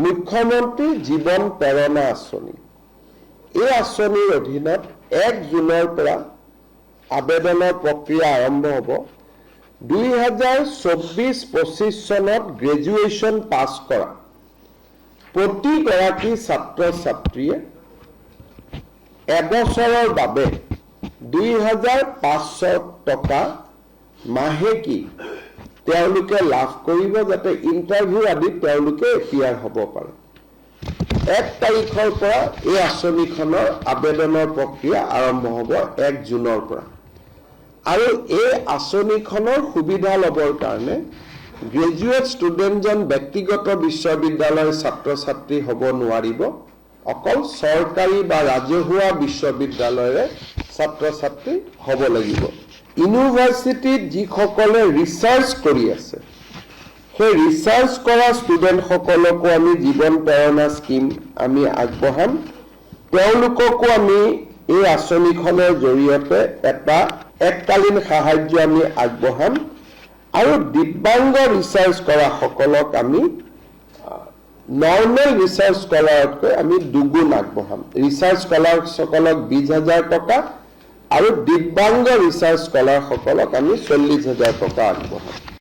মুখ্যমন্ত্ৰী জীৱন প্ৰেৰণা আঁচনি। এই আঁচনিৰ অধীনত এক জুনৰ পৰা আবেদনৰ প্ৰক্ৰিয়া আৰম্ভ হ'ব। দুই হাজাৰ চৌব্বিছ পঁচিছ চনত গ্ৰেজুৱেশ্যন পাছ কৰা। প্ৰতিগৰাকী ছাত্ৰ ছাত্ৰীয়ে এবছৰৰ বাবে দুই হাজাৰ পাঁচশো টকা মাহেকী তেওঁলোকে লাভ কৰিব যাতে ইণ্টাৰভিউ আদিত তেওঁলোকে এপিয়াৰ হ'ব পাৰে। এক তাৰিখৰ পৰা এই আঁচনিখনৰ আবেদনৰ প্ৰক্ৰিয়া আৰম্ভ হ'ব এক জুনৰ পৰা। আৰু এই আঁচনিখনৰ সুবিধা ল'বৰ কাৰণে গ্ৰেজুৱেট ষ্টুডেণ্টজন ব্যক্তিগত বিশ্ববিদ্যালয়ৰ ছাত্ৰ ছাত্ৰী হ'ব নোৱাৰিব, অকল চৰকাৰী বা ৰাজহুৱা বিশ্ববিদ্যালয়ৰে ছাত্ৰ ছাত্ৰী হ'ব লাগিব। ইউনিভাৰ্চিটিত যিসকলে ৰিচাৰ্চ কৰি আছে, সেই ৰিচাৰ্চ কৰা ষ্টুডেণ্টসকলকো আমি জীৱন প্ৰেৰণা স্কীম আমি আগবঢ়াম। তেওঁলোককো আমি এই আঁচনিখনৰ জৰিয়তে এটা এককালীন সাহাৰ্য আমি আগবঢ়াম আৰু দিব্যাংগ ৰিচাৰ্চ কৰাসকলক আমি নৰ্মেল ৰিচাৰ্চ স্কলাৰতকৈ আমি দুগুণ আগবঢ়াম। ৰিচাৰ্চ স্কলাৰসকলক বিছ হাজাৰ টকা আৰু দিব্যাংগ ৰিচাৰ্চ স্কলাৰসকলক আমি চল্লিছ হাজাৰ টকা আগবঢ়াম।